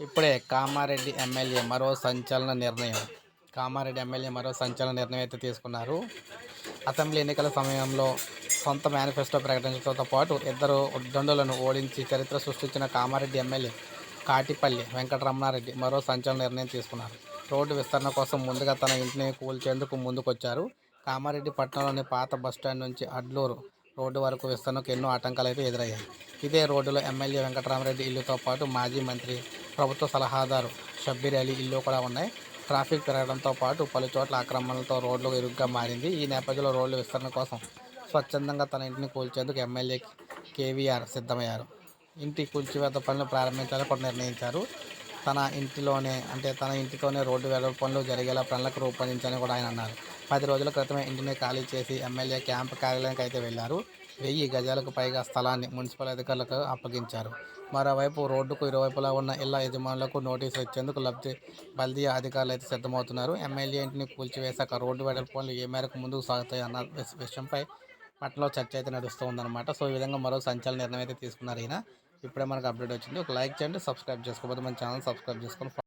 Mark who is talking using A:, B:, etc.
A: ఇప్పుడే కామారెడ్డి ఎమ్మెల్యే మరో సంచలన నిర్ణయం. కామారెడ్డి ఎమ్మెల్యే మరో సంచలన నిర్ణయం అయితే తీసుకున్నారు. అసెంబ్లీ ఎన్నికల సమయంలో సొంత మేనిఫెస్టో ప్రకటించడంతో పాటు ఇద్దరు ఉద్దండులను ఓడించి చరిత్ర సృష్టించిన కామారెడ్డి ఎమ్మెల్యే కాటిపల్లి వెంకటరమణారెడ్డి మరో సంచలన నిర్ణయం తీసుకున్నారు. రోడ్డు విస్తరణ కోసం ముందుగా తన ఇంటిని కూల్చేందుకు ముందుకొచ్చారు. కామారెడ్డి పట్టణంలోని పాత బస్టాండ్ నుంచి అడ్లూరు రోడ్డు వరకు విస్తరణకు ఎన్నో ఆటంకాలు అయితే ఎదురయ్యాయి. ఇదే రోడ్డులో ఎమ్మెల్యే వెంకటరామరెడ్డి ఇల్లుతో పాటు మాజీ మంత్రి ప్రభుత్వ సలహాదారు షబ్బీర్ అలీ ఇల్లు కూడా ఉన్నాయి. ట్రాఫిక్ పెరగడంతో పాటు పలు చోట్ల ఆక్రమణలతో రోడ్లు ఇరుగ్గా మారింది. ఈ నేపథ్యంలో రోడ్ల విస్తరణ కోసం స్వచ్ఛందంగా తన ఇంటిని కూల్చేందుకు ఎమ్మెల్యే కేవీఆర్ సిద్ధమయ్యారు. ఇంటి కూల్చివేత పనులు ప్రారంభించాలని కూడా నిర్ణయించారు. తన ఇంటిలోనే అంటే తన ఇంటితోనే రోడ్డు వెడల్పు పనులు జరిగేలా పనులకు రూపొందించాలని కూడా ఆయన అన్నారు. పది రోజుల క్రితమే ఇంటిని ఖాళీ చేసి ఎమ్మెల్యే క్యాంప్ కార్యాలయానికి అయితే వెళ్ళారు వెయ్యి గజాలకు పైగా స్థలాన్ని మున్సిపల్ అధికారులకు అప్పగించారు. మరోవైపు రోడ్డుకు ఇరువైపులా ఉన్న ఇళ్ళ యజమానులకు నోటీసులు ఇచ్చేందుకు లబ్ధి బల్దియా అధికారులు అయితే సిద్ధమవుతున్నారు. ఎమ్మెల్యే ఇంటిని కూల్చివేశాక రోడ్డు వెడల్ పనులు ఏ మేరకు ముందుకు సాగుతాయి అన్న విషయంపై పట్ల చర్చ అయితే నడుస్తూ ఉందన్నమాట సో ఈ విధంగా మరో సంచలన నిర్ణయం అయితే తీసుకున్నారు ఈయన. ఇప్పుడే మనకు అప్డేట్ వచ్చింది. ఒక లైక్ చేయండి సబ్స్క్రైబ్ చేసుకోకపోతే మన ఛానల్ సబ్స్క్రైబ్ చేసుకొని